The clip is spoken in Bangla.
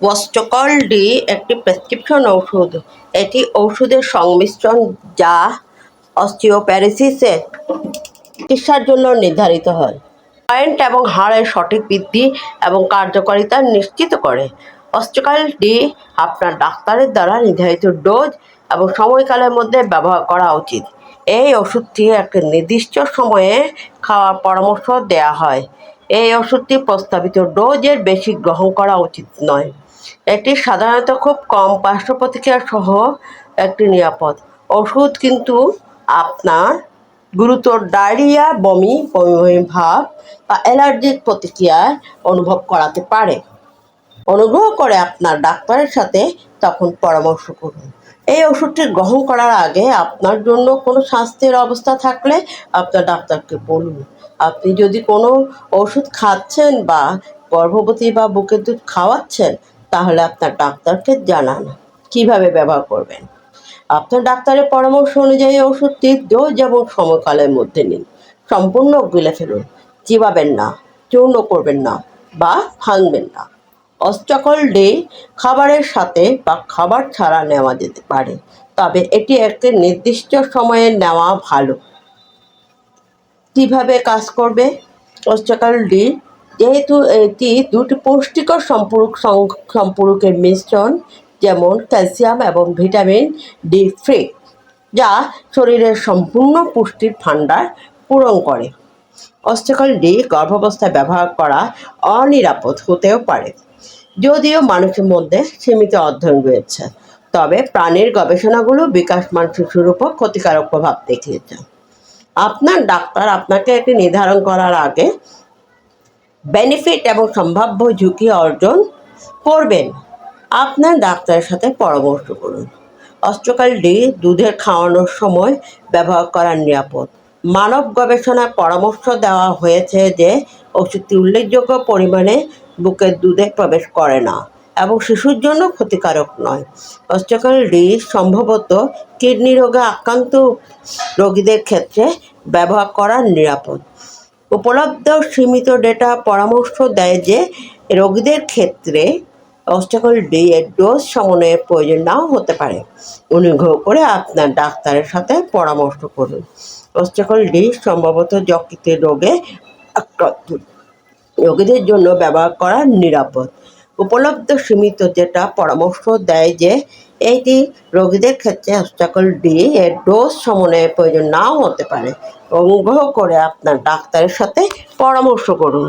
ওয়াস্টকল ডি একটি প্রেসক্রিপশন ওষুধ এটি ওষুধের সংমিশ্রণ যা অস্টিওপ্যারিসিসের চিকিৎসার জন্য নির্ধারিত হয়। পয়েন্ট এবং হাড়ের সঠিক বৃদ্ধি এবং কার্যকারিতা নিশ্চিত করে। অস্ট্রোকাল ডি আপনার ডাক্তারের দ্বারা নির্ধারিত ডোজ এবং সময়কালের মধ্যে ব্যবহার করা উচিত। এই ওষুধটি একটি নির্দিষ্ট সময়ে খাওয়ার পরামর্শ দেওয়া হয়। এই ওষুধটি প্রস্তাবিত ডোজের বেশি গ্রহণ করা উচিত নয়। এটি সাধারণত খুব কম পার্শ্ব প্রতিক্রিয়া সহ একটি নিরাপদ। ওষুধ কিন্তু আপনার গুরুতর ডায়রিয়া, বমি বমি বমি ভাব বা অ্যালার্জিক প্রতিক্রিয়া অনুভব করাতে পারে। অনুগ্রহ করে আপনার ডাক্তারের সাথে তখন পরামর্শ করুন। এই ওষুধটি গ্রহণ করার আগে আপনার জন্য কোনো স্বাস্থ্যের অবস্থা থাকলে আপনার ডাক্তারকে বলুন। আপনি যদি কোনো ওষুধ খাচ্ছেন বা গর্ভবতী বা বুকের দুধ খাওয়াচ্ছেন, তাহলে আপনার ডাক্তারকে জানান। কীভাবে ব্যবহার করবেন? আপনার ডাক্তারের পরামর্শ অনুযায়ী ওষুধটি ডোজ এবং সময়কালের মধ্যে নিন। সম্পূর্ণ গিলে ফেলুন। চিবাবেন না, চূর্ণ করবেন না বা ভাঙবেন না। অস্টকল ডে খাবারের সাথে বা খাবার ছাড়া নেওয়া যেতে পারে। তবে এটি একটি নির্দিষ্ট সময়ে নেওয়া ভালো। কীভাবে কাজ করবে? অস্ট্রাকাল ডি যেহেতু এটি দুটি পুষ্টিকর সম্পূরক সম্পূরকের মিশ্রণ, যেমন ক্যালসিয়াম এবং ভিটামিন ডি ফ্রি যা শরীরের সম্পূর্ণ পুষ্টির ভাণ্ডার পূরণ করে। অস্ট্রাকাল ডি গর্ভাবস্থায় ব্যবহার করা অনিরাপদ হতেও পারে। যদিও মানুষের মধ্যে সীমিত অধ্যয়ন রয়েছে, তবে প্রাণীর গবেষণাগুলো বিকাশমান শিশুর উপর ক্ষতিকারক প্রভাব দেখিয়েছে। আপনার ডাক্তার আপনাকে এটি নির্ধারণ করার আগে বেনিফিট এবং সম্ভাব্য ঝুঁকি অর্জন করবেন। আপনার ডাক্তারের সাথে পরামর্শ করুন। অস্ত্রকাল ডি দুধের খাওয়ানোর সময় ব্যবহার করা নিরাপদ। মানব গবেষণায় পরামর্শ দেওয়া হয়েছে যে ওষুধটি উল্লেখযোগ্য পরিমাণে বুকের দুধে প্রবেশ করে না এবং শিশুর জন্য ক্ষতিকারক নয়। অস্ট্রোকাল ডি সম্ভবত কিডনি রোগে আক্রান্ত রোগীদের ক্ষেত্রে ব্যবহার করা নিরাপদ। উপলব্ধ সীমিত ডেটা পরামর্শ দেয় যে রোগীদের ক্ষেত্রে অস্ট্রাকল ডি এর ডোজ সমন্বয়ের প্রয়োজন নাও হতে পারে। অনুগ্রহ করে আপনার ডাক্তারের সাথে পরামর্শ করুন। অস্ট্রাকল ডি সম্ভবত যকৃতের রোগে আক্রান্ত। রোগীদের জন্য ব্যবহার করা নিরাপদ। উপলব্ধ সীমিত যেটা পরামর্শ দেয় যে এইটি রোগীদের ক্ষেত্রে অস্ট্রাকল ডি এর ডোজ সমন্বয়ের প্রয়োজন নাও হতে পারে। অনুগ্রহ করে আপনার ডাক্তারের সাথে পরামর্শ করুন।